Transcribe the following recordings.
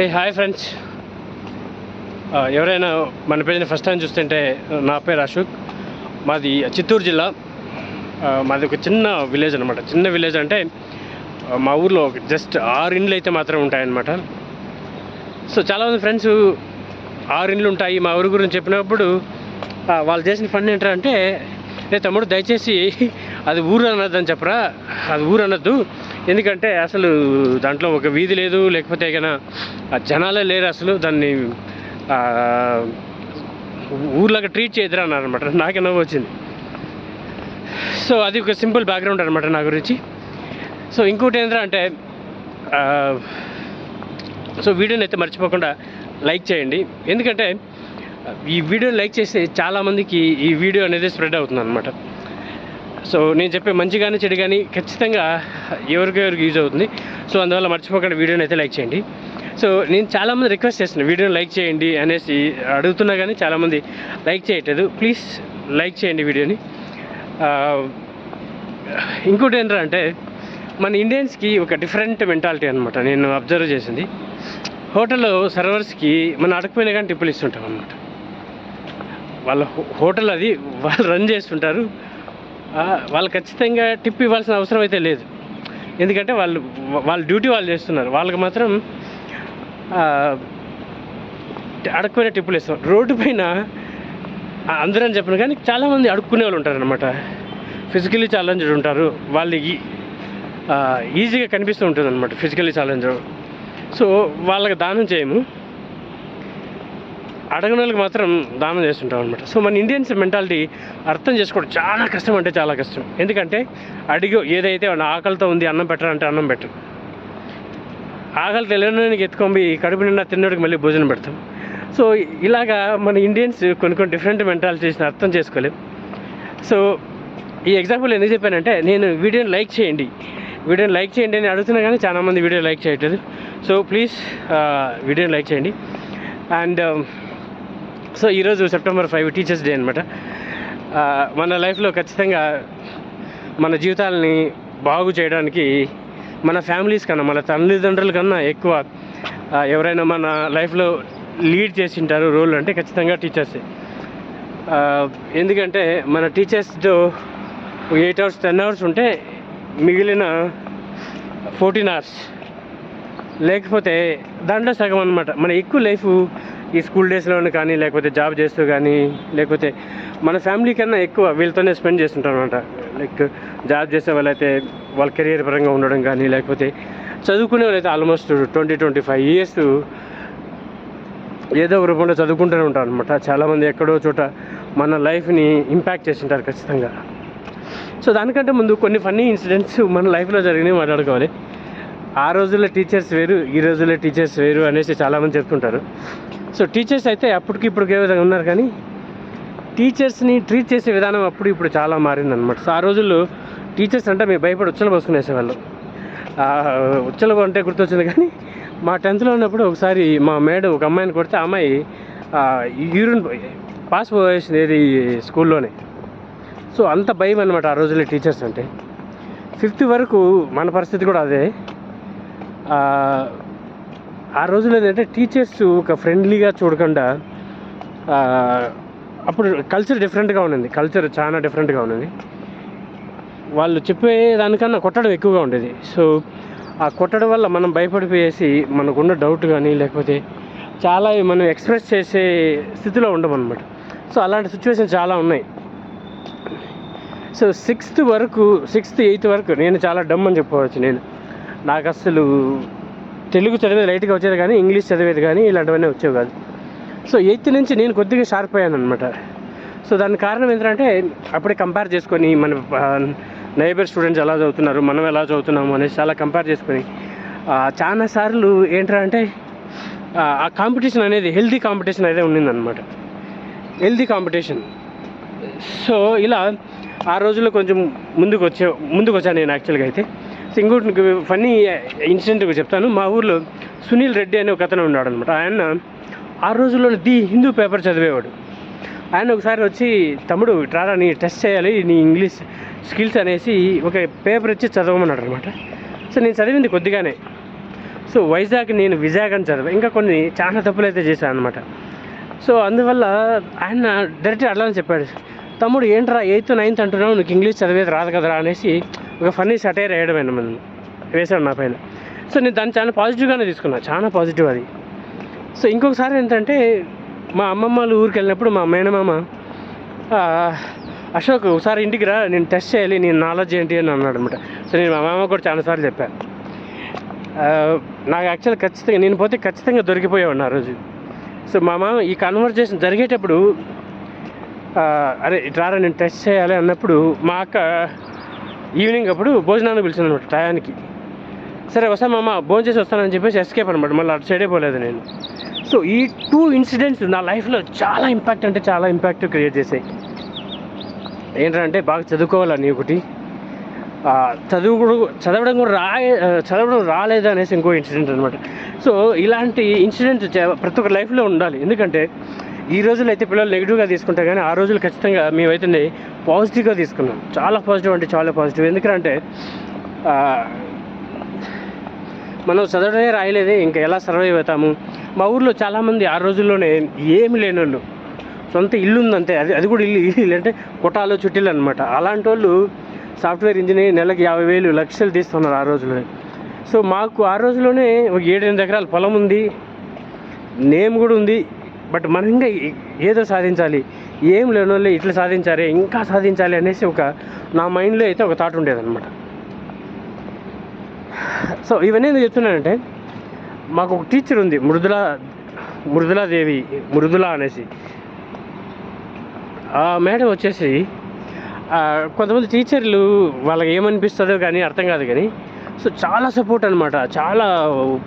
ఏ hi friends ఎవరైనా మన పేరుని ఫస్ట్ టైం చూస్తుంటే నా పేరు అశోక్. మాది చిత్తూరు జిల్లా. మాది ఒక చిన్న విలేజ్ అనమాట చిన్న విలేజ్ అంటే మా ఊర్లో జస్ట్ ఆరు ఇండ్లు అయితే మాత్రం ఉంటాయన్నమాట. సో చాలామంది ఫ్రెండ్స్ ఆరు ఇండ్లు ఉంటాయి. మా ఊరి గురించి చెప్పినప్పుడు వాళ్ళు చేసిన పని ఏంటంటే రే తమ్ముడు దయచేసి అది ఊరు అనొద్దని చెప్పరా? అది ఊరు అనొద్దు ఎందుకంటే అసలు దాంట్లో ఒక వీధి లేదు లేకపోతే ఏదైనా జనాలే లేరు అసలు దాన్ని ఊర్లాగా ట్రీట్ చేయదురా అన్నారు నాకే నవ్వు వచ్చింది. సో అది ఒక సింపుల్ బ్యాక్గ్రౌండ్ అనమాట నా గురించి. సో ఇంకోటి ఏంటంటే అంటే సో వీడియోని అయితే మర్చిపోకుండా లైక్ చేయండి. ఎందుకంటే ఈ వీడియోని లైక్ చేస్తే చాలామందికి ఈ వీడియో అనేది స్ప్రెడ్ అవుతుంది అనమాట సో నేను చెప్పే మంచి కానీ చెడు కానీ ఖచ్చితంగా ఎవరికి ఎవరికి యూజ్ అవుతుంది. సో అందువల్ల మర్చిపోకుండా వీడియోని అయితే లైక్ చేయండి. సో నేను చాలామంది రిక్వెస్ట్ చేస్తున్నాను వీడియోని లైక్ చేయండి అనేసి అడుగుతున్నా కానీ చాలామంది లైక్ చేయట్లేదు. ప్లీజ్ లైక్ చేయండి వీడియోని. ఇంకోటి ఏంటంటే మన ఇండియన్స్కి ఒక డిఫరెంట్ మెంటాలిటీ అనమాట నేను అబ్జర్వ్ చేసింది. హోటల్లో సర్వర్స్కి మనం అడగపోయినా కానీ టిప్పులు ఇస్తుంటాం అనమాట వాళ్ళ హోటల్ అది వాళ్ళు రన్ చేస్తుంటారు. వాళ్ళు ఖచ్చితంగా టిప్ ఇవ్వాల్సిన అవసరం అయితే లేదు. ఎందుకంటే వాళ్ళు వాళ్ళ డ్యూటీ వాళ్ళు చేస్తున్నారు. వాళ్ళకి మాత్రం అడుక్కునే టిప్పులు ఇస్తాం. రోడ్డు పైన అందరం అందరని చెప్పను కానీ చాలామంది అడుక్కునే వాళ్ళు ఉంటారు అనమాట ఫిజికలీ ఛాలెంజ్డ్ ఉంటారు. వాళ్ళకి ఈజీగా కనిపిస్తూ ఉంటుంది అనమాట ఫిజికలీ ఛాలెంజ్ సో వాళ్ళకి దానం చేయము. అడగని వాళ్ళకి మాత్రం దానం చేస్తుంటాం అనమాట సో మన ఇండియన్స్ మెంటాలిటీ అర్థం చేసుకోవడం చాలా కష్టం అంటే చాలా కష్టం. ఎందుకంటే అడిగి ఏదైతే ఆకలితో ఉంది అన్నం పెట్టాలంటే అన్నం పెట్టరు ఆకలి తెలియడానికి ఎత్తుకొని కడుపు నిండా తిన్నోడికి మళ్ళీ భోజనం పెడతాం. సో ఇలాగా మన ఇండియన్స్ కొన్ని కొన్ని డిఫరెంట్ మెంటాలిటీస్ని అర్థం చేసుకోలేం. సో ఈ ఎగ్జాంపుల్ ఎందుకు చెప్పానంటే నేను వీడియోని లైక్ చేయండి. వీడియోని లైక్ చేయండి అని అడుగుతున్నా కానీ చాలామంది వీడియో లైక్ చేయట్లేదు. సో ప్లీజ్ వీడియోని లైక్ చేయండి. అండ్ సో ఈరోజు సెప్టెంబర్ ఫైవ్ టీచర్స్ డే అనమాట మన లైఫ్లో ఖచ్చితంగా మన జీవితాలని బాగు చేయడానికి మన ఫ్యామిలీస్ కన్నా మన తల్లిదండ్రుల కన్నా ఎక్కువ ఎవరైనా మన లైఫ్లో లీడ్ చేసి ఉంటారు రోల్ అంటే ఖచ్చితంగా టీచర్సే. ఎందుకంటే మన టీచర్స్తో ఎయిట్ అవర్స్ టెన్ అవర్స్ ఉంటే మిగిలిన ఫోర్టీన్ అవర్స్. లేకపోతే దాంట్లో సగం అనమాట మన ఎక్కువ లైఫ్ ఈ స్కూల్ డేస్లోనే కానీ లేకపోతే జాబ్ చేస్తూ కానీ లేకపోతే మన ఫ్యామిలీ కన్నా ఎక్కువ వీళ్ళతోనే స్పెండ్ చేస్తుంటారు అనమాట లైక్ జాబ్ చేసే వాళ్ళైతే వాళ్ళ కెరియర్ పరంగా ఉండడం కానీ లేకపోతే చదువుకునే వాళ్ళైతే almost twenty twenty five years ఏదో రూపంలో చదువుకుంటూనే ఉంటారు అనమాట చాలామంది ఎక్కడో చోట మన లైఫ్ని ఇంపాక్ట్ చేసి ఉంటారు ఖచ్చితంగా. సో దానికంటే ముందు కొన్ని ఫన్నీ ఇన్సిడెంట్స్ మన లైఫ్లో జరిగినవి మాట్లాడుకోవాలి. ఆ రోజుల్లో టీచర్స్ వేరు ఈ రోజుల్లో టీచర్స్ వేరు అనేసి చాలామంది చెప్తుంటారు. సో టీచర్స్ అయితే అప్పటికి ఇప్పుడు ఏ విధంగా ఉన్నారు కానీ టీచర్స్ని ట్రీట్ చేసే విధానం అప్పుడు ఇప్పుడు చాలా మారిందనమాట సో ఆ రోజుల్లో టీచర్స్ అంటే మేము భయపడి ఉచ్చలు పోసుకునేసేవాళ్ళం ఆ, ఉచ్చలు అంటే గుర్తొచ్చింది కానీ మా టెన్త్లో ఉన్నప్పుడు ఒకసారి మా మేడం ఒక అమ్మాయిని కొడితే ఆ అమ్మాయి యూరిన్ పాస్ పోయేసింది ఏది స్కూల్లోనే. సో అంత భయం అనమాట ఆ రోజుల్లో టీచర్స్ అంటే. ఫిఫ్త్ వరకు మన పరిస్థితి కూడా అదే. ఆ, రోజుల్లో ఏంటంటే టీచర్స్ ఒక ఫ్రెండ్లీగా చూడకుండా అప్పుడు కల్చర్ డిఫరెంట్గా ఉన్నది. కల్చర్ చాలా డిఫరెంట్గా ఉన్నది. వాళ్ళు చెప్పే దానికన్నా కొట్టడం ఎక్కువగా ఉండేది. సో ఆ కొట్టడం వల్ల మనం భయపడిపోయేసి మనకున్న డౌట్ కానీ లేకపోతే చాలా మనం ఎక్స్ప్రెస్ చేసే స్థితిలో ఉండమన్నమాట. సో అలాంటి సిచ్యువేషన్ చాలా ఉన్నాయి. సో సిక్స్త్ వరకు సిక్స్త్ ఎయిత్ వరకు నేను చాలా డమ్ అని చెప్పవచ్చు నేను. నాకు అసలు తెలుగు చదివేది లైట్గా వచ్చేది కానీ ఇంగ్లీష్ చదివేది కానీ ఇలాంటివన్నీ వచ్చేవి కాదు. సో ఎయిత్ నుంచి నేను కొద్దిగా షార్ప్ అయ్యాను అనమాట సో దాని కారణం ఏంటంటే అప్పుడే కంపేర్ చేసుకొని మన నైబర్ స్టూడెంట్స్ ఎలా చదువుతున్నారు మనం ఎలా చదువుతున్నాము అనేసి చాలా కంపేర్ చేసుకొని చాలా సార్లు ఏంటంటే ఆ, ఆ కాంపిటీషన్ అనేది హెల్దీ కాంపిటీషన్ అయితే ఉండిందనమాట హెల్దీ కాంపిటీషన్ సో ఇలా ఆ రోజుల్లో కొంచెం ముందుకు వచ్చే ముందుకు వచ్చాను నేను యాక్చువల్గా అయితే. ఇట్స్ ఇంకోటి ఫన్నీ ఇన్సిడెంట్ చెప్తాను. మా ఊర్లో సునీల్ రెడ్డి అనే ఒక అతను ఉన్నాడు అనమాట ఆయన ఆ రోజుల్లో ది హిందూ పేపర్ చదివేవాడు. ఆయన ఒకసారి వచ్చి తమ్ముడు ట్రారా నీ టెస్ట్ చేయాలి నీ ఇంగ్లీష్ స్కిల్స్ అనేసి ఒక పేపర్ ఇచ్చి చదవమన్నాడు అనమాట సో నేను చదివింది కొద్దిగానే. సో వైజాగ్ నేను విజాగ్ అని చదివా. ఇంకా కొన్ని చాలా తప్పులు అయితే చేశాను అనమాట సో అందువల్ల ఆయన డైరెక్ట్ అట్లా చెప్పాడు. తమ్ముడు ఏంట్రా ఎయిత్ నైన్త్ అంటున్నావు నీకు ఇంగ్లీష్ చదివేది రాదు కదరా అనేసి ఒక ఫన్నీ సటైర్ వేయడం మనం వేశాడు నా పైన. సో నేను దాన్ని చాలా పాజిటివ్గానే తీసుకున్నా. చాలా పాజిటివ్ అది. సో ఇంకొకసారి ఏంటంటే మా అమ్మమ్మ వాళ్ళ ఊరికి వెళ్ళినప్పుడు మా మేనమామ అశోక్ ఒకసారి ఇంటికి రా నేను టెస్ట్ చేయాలి నేను నాలెడ్జ్ ఏంటి అని అన్నాడు అనమాట సో నేను మా మామ కూడా చాలాసార్లు చెప్పాను నాకు యాక్చువల్ ఖచ్చితంగా నేను పోతే ఖచ్చితంగా దొరికిపోయేవాడిని ఆ రోజు. సో మా మామ ఈ కన్వర్జేషన్ జరిగేటప్పుడు అరే ఇట్లా నేను టెస్ట్ చేయాలి అన్నప్పుడు మా అక్క ఈవినింగ్ అప్పుడు భోజనాన్ని పిలిచాను అనమాట టయానికి. సరే వస్తా మామ భోజనం చేసి వస్తానని చెప్పేసి ఎస్కేప్ అనమాట మళ్ళీ అటు సైడే పోలేదు నేను. సో ఈ టూ ఇన్సిడెంట్స్ నా లైఫ్లో చాలా ఇంపాక్ట్ అంటే చాలా ఇంపాక్ట్ క్రియేట్ చేసాయి. ఏంటంటే బాగా చదువుకోవాలని ఒకటి? చదువు కూడా చదవడం కూడా రా చదవడం రాలేదు అనేసి ఇంకో ఇన్సిడెంట్ అనమాట సో ఇలాంటి ఇన్సిడెంట్ ప్రతి ఒక్క లైఫ్లో ఉండాలి. ఎందుకంటే ఈ రోజుల్లో అయితే పిల్లలు నెగిటివ్గా తీసుకుంటే కానీ ఆ రోజులు ఖచ్చితంగా మేమైతే పాజిటివ్గా తీసుకున్నాం. చాలా పాజిటివ్ అంటే చాలా పాజిటివ్. ఎందుకంటే మనం చదవడమే రాయలేదే ఇంకా ఎలా సర్వైవ్ అవుతాము? మా ఊర్లో చాలామంది ఆ రోజుల్లోనే ఏమి లేని వాళ్ళు సొంత ఇల్లు ఉందంతే అది అది కూడా ఇల్లు ఇల్లు అంటే కొటాలు చుట్టీలు అనమాట అలాంటి వాళ్ళు సాఫ్ట్వేర్ ఇంజనీర్ నెలకి యాభై వేలు లక్షలు తీస్తున్నారు ఆ రోజుల్లో. సో మాకు ఆ రోజుల్లోనే ఒక ఏడెనిమిది ఎకరాల పొలం ఉంది. నేమ్ కూడా ఉంది. బట్ మనం ఇంకా ఏదో సాధించాలి. ఏం లేని వాళ్ళు ఇట్లా సాధించాలి ఇంకా సాధించాలి అనేసి ఒక నా మైండ్లో అయితే ఒక థాట్ ఉండేదన్నమాట. సో ఇవన్నీ ఎందుకు చెప్తున్నానంటే మాకు ఒక టీచర్ ఉంది మృదుల మృదులాదేవి మృదుల అనేసి. ఆ మేడం వచ్చేసి కొంతమంది టీచర్లు వాళ్ళకి ఏమనిపిస్తుందో కానీ అర్థం కాదు కానీ సో చాలా సపోర్ట్ అనమాట చాలా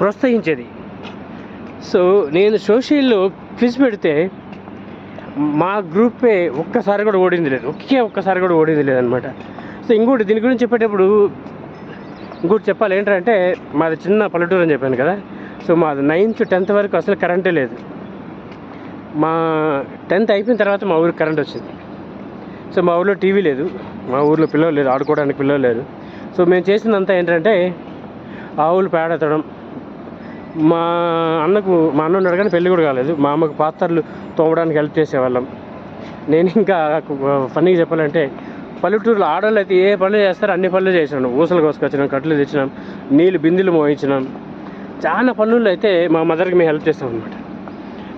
ప్రోత్సహించేది. సో నేను సోషల్లో క్విజ్ పెడితే మా గ్రూపే ఒక్కసారి కూడా ఓడింది లేదు. ఒకే ఒక్కసారి కూడా ఓడింది లేదనమాట సో ఇంకోటి దీని గురించి చెప్పేటప్పుడు ఇంకోటి చెప్పాలి ఏంటంటే మాది చిన్న పల్లెటూరు అని చెప్పాను కదా. సో మాది నైన్త్ టెన్త్ వరకు అసలు కరెంటే లేదు. మా టెన్త్ అయిపోయిన తర్వాత మా ఊరికి కరెంట్ వచ్చింది. సో మా ఊర్లో టీవీ లేదు. మా ఊర్లో పిల్లలు లేదు ఆడుకోవడానికి పిల్లలు లేదు సో మేము చేసిందంతా ఏంటంటే ఆవులు పేడెత్తడం మా అన్నకు మా అన్న ఉన్నాడు కానీ పెళ్ళి కూడా కాలేదు. మా అమ్మకు పాత్రలు తోమడానికి హెల్ప్ చేసేవాళ్ళం. నేను ఇంకా ఫన్నీగా చెప్పాలంటే పల్లెటూరులో ఆడవాళ్ళు అయితే ఏ పనులు చేస్తారో అన్ని పనులు చేసినాం ఊసలు కోసుకొచ్చినాం కట్లు తెచ్చినాం నీళ్ళు బిందెలు మోయించినాం. చాలా పనుల్లో అయితే మా మదర్కి మేము హెల్ప్ చేస్తాం అనమాట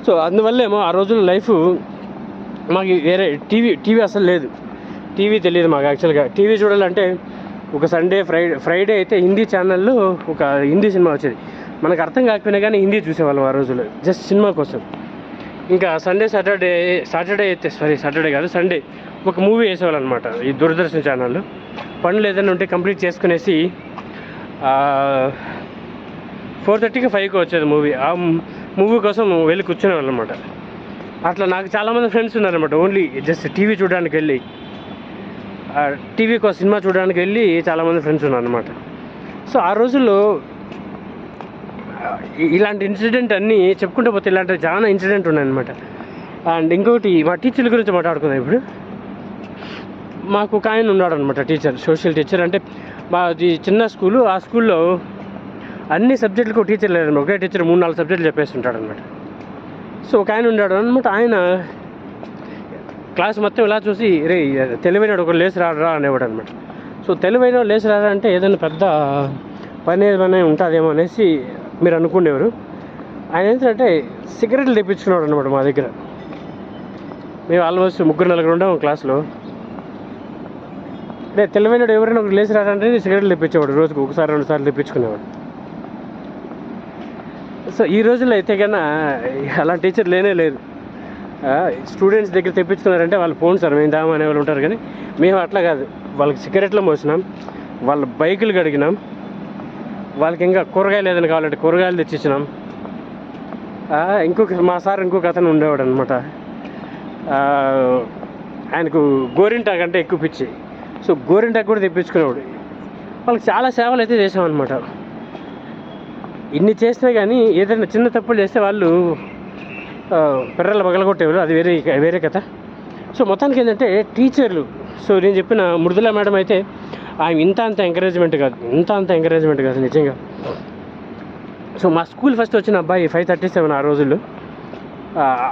సో అందువల్లేమో ఆ రోజుల్లో లైఫ్ మాకు వేరే టీవీ టీవీ అసలు లేదు. టీవీ తెలియదు మాకు యాక్చువల్గా. టీవీ చూడాలంటే ఒక సండే ఫ్రైడే ఫ్రైడే అయితే హిందీ ఛానల్లో ఒక హిందీ సినిమా వచ్చేది. మనకు అర్థం కాకపోయినా కానీ హిందీ చూసేవాళ్ళం ఆ రోజుల్లో. జస్ట్ సినిమా కోసం. ఇంకా సండే సాటర్డే సాటర్డే అయితే సారీ సాటర్డే కాదు సండే ఒక మూవీ వేసేవాళ్ళు అనమాట ఈ దూరదర్శన్ ఛానల్లో. పనులు ఏదైనా ఉంటే కంప్లీట్ చేసుకునేసి ఫోర్ థర్టీకి ఫైవ్కి వచ్చేది మూవీ. ఆ మూవీ కోసం వెళ్ళి కూర్చునేవాళ్ళు అనమాట అట్లా నాకు చాలామంది ఫ్రెండ్స్ ఉన్నారనమాట. ఓన్లీ జస్ట్ టీవీ చూడడానికి వెళ్ళి టీవీ కోసం సినిమా చూడడానికి వెళ్ళి చాలామంది ఫ్రెండ్స్ ఉన్నారనమాట. సో ఆ రోజుల్లో ఇలాంటి ఇన్సిడెంట్ అన్నీ చెప్పుకుంటే పోతే ఇలాంటి చాలా ఇన్సిడెంట్ ఉన్నాయన్నమాట. అండ్ ఇంకొకటి మా టీచర్ల గురించి మాట్లాడుకుందాం ఇప్పుడు. మాకు ఒక ఆయన ఉన్నాడు అనమాట టీచర్ సోషల్ టీచర్. అంటే మాది చిన్న స్కూలు ఆ స్కూల్లో అన్ని సబ్జెక్టులకు టీచర్ లేదన్నమాట ఒకే టీచర్ మూడు నాలుగు సబ్జెక్టులు చెప్పేసి ఉంటాడు అనమాట సో ఒక ఆయన ఉన్నాడు అనమాట ఆయన క్లాస్ మొత్తం ఇలా చూసి రే తెలివైన ఒకరు లేచి రాడరా అనేవాడు అనమాట సో తెలివైన లేచి రారా అంటే ఏదైనా పెద్ద పని ఏమైనా ఉంటుందేమో అనేసి మీరు అనుకునేవారు ఆయన ఏంటంటే సిగరెట్లు తెప్పించుకున్నాడు అనమాట మా దగ్గర. మేము ఆల్మోస్ట్ ముగ్గురు నలుగురు ఉండాము క్లాస్లో. అంటే తెలివైన ఎవరైనా ఒకరు లేచి రాడంటే సిగరెట్లు తెప్పించేవాడు రోజుకు ఒకసారి రెండు సార్లు తెప్పించుకునేవాడు. సో ఈ రోజుల్లో అయితే కన్నా అలాంటి టీచర్ లేనే లేదు స్టూడెంట్స్ దగ్గర తెప్పించుకున్నారంటే వాళ్ళు ఫోన్ సార్ మేము దామనే వాళ్ళు ఉంటారు కానీ మేము అట్లా కాదు. వాళ్ళకి సిగరెట్లు మోసినాం వాళ్ళ బైకులు కడిగినాం వాళ్ళకి ఇంకా కూరగాయలు ఏదైనా కావాలంటే కూరగాయలు తెచ్చిచ్చినాం. ఇంకొక మా సార్ ఇంకొక అతను ఉండేవాడు అనమాట ఆయనకు గోరింటాకు అంటే ఎక్కువ పిచ్చి. సో గోరింటాకు కూడా తెప్పించుకునేవాడు. వాళ్ళకి చాలా సేవలు అయితే చేసామన్నమాట ఇన్ని చేసినా కానీ ఏదైనా చిన్న తప్పులు చేస్తే వాళ్ళు పిర్రలు పగలగొట్టేవారు అది వేరే వేరే కథ. సో మొత్తానికి ఏంటంటే టీచర్లు. సో నేను చెప్పిన మృదుల మేడం అయితే ఆమె ఇంత అంత ఎంకరేజ్మెంట్ కాదు. ఇంత అంత ఎంకరేజ్మెంట్ కాదు నిజంగా. సో మా స్కూల్ ఫస్ట్ వచ్చిన అబ్బాయి ఫైవ్ థర్టీ సెవెన్ ఆ రోజుల్లో.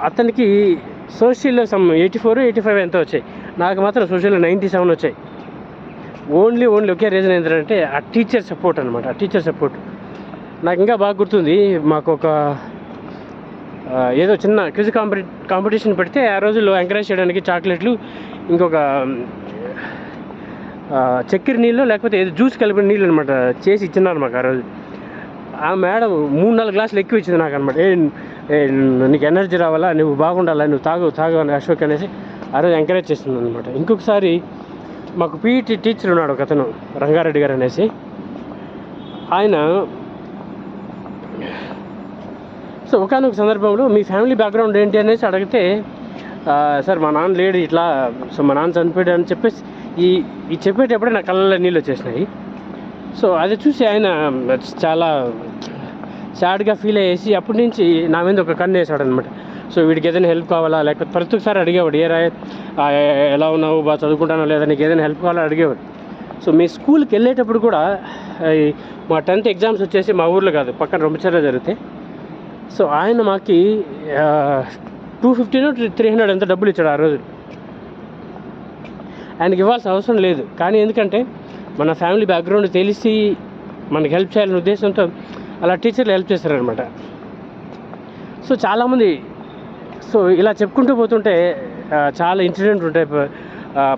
అతనికి సోషల్లో some eighty four eighty five ఎంతో వచ్చాయి. నాకు మాత్రం సోషల్లో నైంటీ సెవెన్ వచ్చాయి. ఓన్లీ ఓన్లీ ఒకే రీజన్ ఏంటంటే ఆ టీచర్ సపోర్ట్ అనమాట ఆ టీచర్ సపోర్ట్ నాకు ఇంకా బాగా గుర్తుంది మాకు ఒక ఏదో చిన్న క్విజ్ కాంపిటీ కాంపిటీషన్ పెడితే ఆ రోజుల్లో ఎంకరేజ్ చేయడానికి చాక్లెట్లు ఇంకొక చక్కెర నీళ్ళు లేకపోతే ఏదో జ్యూస్ కలిపిన నీళ్ళు అనమాట చేసి ఇచ్చినారు మాకు ఆ రోజు. ఆ మేడం మూడు నాలుగు గ్లాసులు ఎక్కువ ఇచ్చింది నాకు అనమాట ఏ నీకు ఎనర్జీ రావాలా? నువ్వు బాగుండాలా? నువ్వు తాగు తాగు అని అశోక్ అనేసి ఆ రోజు ఎంకరేజ్ చేస్తుంది అనమాట ఇంకొకసారి మాకు పీఈటీ టీచర్ ఉన్నాడు ఒక అతను రంగారెడ్డి గారు అనేసి. ఆయన సో ఒకనొక సందర్భంలో మీ ఫ్యామిలీ బ్యాక్గ్రౌండ్ ఏంటి అనేసి అడిగితే సార్ మా నాన్న లేడు ఇట్లా సో మా నాన్న చనిపోయాడు అని చెప్పేసి ఈ ఈ చెప్పేటప్పుడే నా కళ్ళలో నీళ్ళు వచ్చేసినాయి. సో అది చూసి ఆయన చాలా సాడ్గా ఫీల్ అయ్యేసి అప్పటి నుంచి నా మీద ఒక కన్ను వేసాడు అనమాట సో వీడికి ఏదైనా హెల్ప్ కావాలా? లేకపోతే ప్రతి ఒక్కసారి అడిగేవాడు ఏ రాయ్ ఎలా ఉన్నావు? బాగా చదువుకుంటానో లేదా? నీకు ఏదైనా హెల్ప్ కావాలా? అడిగేవాడు. సో మీ స్కూల్కి వెళ్ళేటప్పుడు కూడా మా టెన్త్ ఎగ్జామ్స్ వచ్చేసి మా ఊర్లో కాదు పక్కన రొమ్మచర్లో జరుగుతాయి సో ఆయన మాకి టూ ఫిఫ్టీనో త్రీ హండ్రెడ్ ఎంత డబ్బులు ఇచ్చాడు ఆ రోజు. ఆయనకి ఇవ్వాల్సిన అవసరం లేదు. కానీ ఎందుకంటే మన ఫ్యామిలీ బ్యాక్గ్రౌండ్ తెలిసి మనకి హెల్ప్ చేయాలనే ఉద్దేశంతో అలా టీచర్లు హెల్ప్ చేస్తారనమాట సో చాలామంది సో ఇలా చెప్పుకుంటూ పోతుంటే చాలా ఇన్సిడెంట్ ఉంటాయి.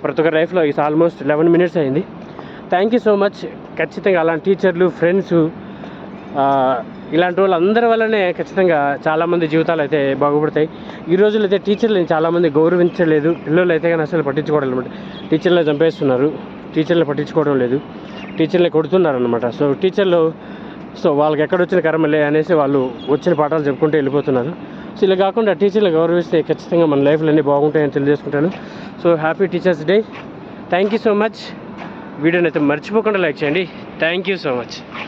ప్రతి ఒక్క లైఫ్లో ఇది ఆల్మోస్ట్ లెవెన్ మినిట్స్ అయింది. Thank you so much. ఖచ్చితంగా అలాంటి టీచర్లు ఫ్రెండ్స్ ఇలాంటి వాళ్ళందరి వల్లనే ఖచ్చితంగా చాలామంది జీవితాలు అయితే బాగుపడతాయి. ఈ రోజుల్లో అయితే టీచర్లని చాలామంది గౌరవించలేదు. పిల్లలు అయితే కానీ అసలు పట్టించుకోవడం అనమాట టీచర్లు చంపేస్తున్నారు. టీచర్లు పట్టించుకోవడం లేదు. టీచర్లు కొడుతున్నారు అనమాట సో టీచర్లు సో వాళ్ళకి ఎక్కడొచ్చిన కర్మలే అనేసి వాళ్ళు వచ్చిన పాఠాలు చెప్పుకుంటూ వెళ్ళిపోతున్నారు. సో ఇలా కాకుండా టీచర్లు గౌరవిస్తే ఖచ్చితంగా మన లైఫ్లో అన్నీ బాగుంటాయని తెలియజేసుకుంటాను. So happy teachers day. Thank you so much. వీడియోని అయితే మర్చిపోకుండా లైక్ చేయండి. Thank you so much.